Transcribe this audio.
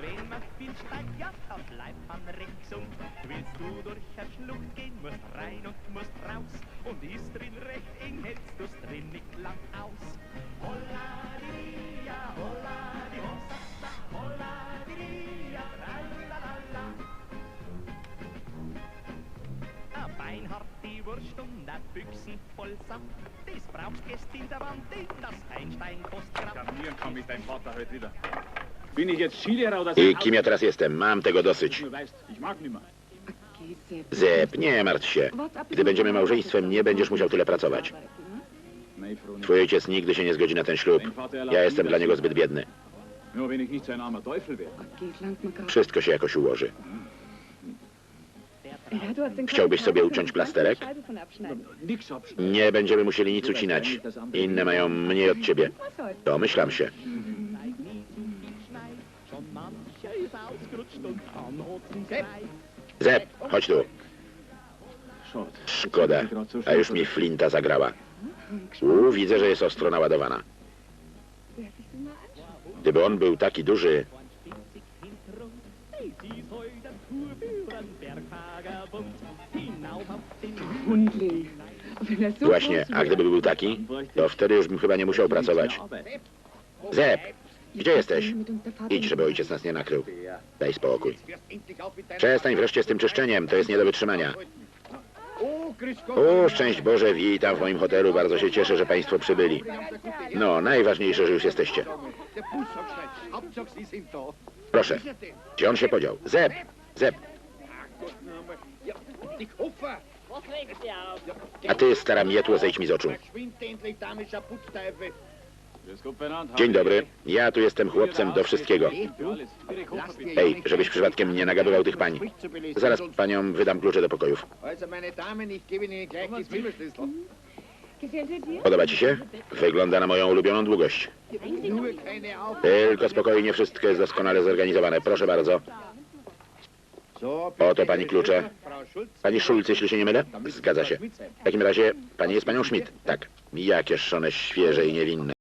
Wenn man viel steigt, ja, dann bleibt man recht gesund. Willst du durch eine Schlucht gehen, musst rein und musst raus. Und ist drin recht eng, hältst du's drin nicht lang aus. Holla, die, ja, holla, die, hossa, holla, die, ja, tralalala. Ein Beinhart, die Wurst und ein Büchsen voll Saft. Das brauchst gest in der Wand, denn das Einstein kostet Gramm. Kapieren kann mich dein Vater heute wieder. I kim ja teraz jestem? Mam tego dosyć. Zep, nie martw się. Gdy będziemy małżeństwem, nie będziesz musiał tyle pracować. Twój ojciec nigdy się nie zgodzi na ten ślub. Ja jestem dla niego zbyt biedny. Wszystko się jakoś ułoży. Chciałbyś sobie uciąć plasterek? Nie będziemy musieli nic ucinać. Inne mają mniej od ciebie. Domyślam się. Zep, chodź tu. Szkoda. A już mi flinta zagrała. U, widzę, że jest ostro naładowana. Gdyby on był taki duży, właśnie, a gdyby był taki, to wtedy już bym chyba nie musiał pracować. Zep, gdzie jesteś? Idź, żeby ojciec nas nie nakrył. Daj spokój. Przestań wreszcie z tym czyszczeniem, to jest nie do wytrzymania. O, szczęść Boże, witam w moim hotelu, bardzo się cieszę, że Państwo przybyli. No, najważniejsze, że już jesteście. Proszę, gdzie on się podział? Zep, Zep, a ty, stara mietło, zejdź mi z oczu. Dzień dobry, ja tu jestem chłopcem do wszystkiego. Ej, żebyś przypadkiem nie nagabywał tych pań. Zaraz paniom wydam klucze do pokojów. Podoba ci się? Wygląda na moją ulubioną długość. Tylko spokojnie, wszystko jest doskonale zorganizowane. Proszę bardzo. Oto pani klucze. Pani Schulz, jeśli się nie mylę? Zgadza się. W takim razie pani jest panią Schmidt. Tak. Jakie szone, świeże i niewinne.